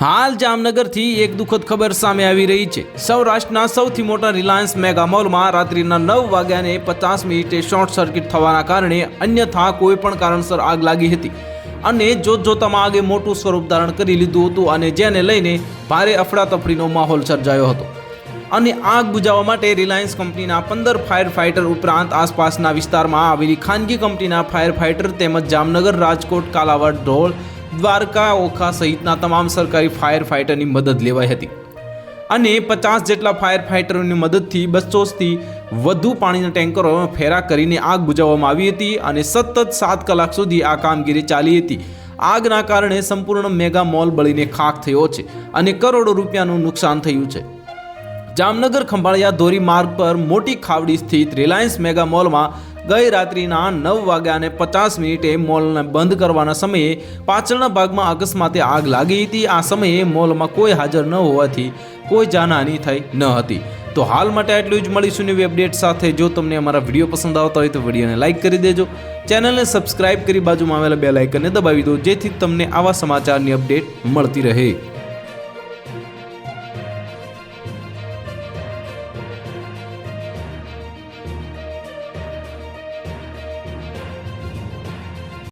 હાલ જામનગરથી એક દુઃખદ ખબર સામે આવી રહી છે. સૌરાષ્ટ્રના સૌથી મોટા રિલાયન્સ મેગા મોલમાં રાત્રિના નવ વાગ્યાને પચાસ મિનિટે શોર્ટ સર્કિટ થવાના કારણે અન્યથા કોઈ પણ કારણસર આગ લાગી હતી. અને જોતજોતામાં આગે મોટું સ્વરૂપ ધારણ કરી લીધું હતું અને જેને લઈને ભારે અફડાતફડીનો માહોલ સર્જાયો હતો. અને આગ બુજાવવા માટે રિલાયન્સ કંપનીના પંદર ફાયર ફાઇટર ઉપરાંત આસપાસના વિસ્તારમાં આવેલી ખાનગી કંપનીના ફાયર ફાઇટર તેમજ જામનગર રાજકોટ, કાલાવાડ ઢોળ દ્વારકા, ઓખા સહિતના તમામ સરકારી ફાયર ફાઇટરની મદદ લેવાઈ હતી. અને પચાસ જેટલા ફાયર ફાઇટરોની મદદથી બસોથી વધુ પાણીના ટેન્કરો ફેરા કરીને આગ બુજાવવામાં આવી હતી અને સતત સાત કલાક સુધી આ કામગીરી ચાલી હતી. આગના કારણે સંપૂર્ણ મેગા મોલ બળીને ખાખ થયો છે અને કરોડો રૂપિયાનું નુકસાન થયું છે. જામનગર, ખંભાળિયા, ધોરી માર્ગ પર મોટી ખાવડી સ્થિત રિલાયન્સ મેગા મોલમાં ગઈ રાત્રિના નવ વાગ્યા અને પચાસ મિનિટે મોલને બંધ કરવાના સમયે પાછળના ભાગમાં અકસ્માતે આગ લાગી હતી. આ સમયે મોલમાં કોઈ હાજર ન હોવાથી કોઈ જાનહાની થઈ ન હતી. તો હાલ માટે આટલું જ. મળીશું નવી અપડેટ સાથે. જો તમને અમારા વીડિયો પસંદ આવતા હોય તો વિડીયોને લાઇક કરી દેજો. ચેનલને સબસ્ક્રાઇબ કરી બાજુમાં આવેલા બે લાઇકનને દબાવી દો, જેથી તમને આવા સમાચારની અપડેટ મળતી રહે.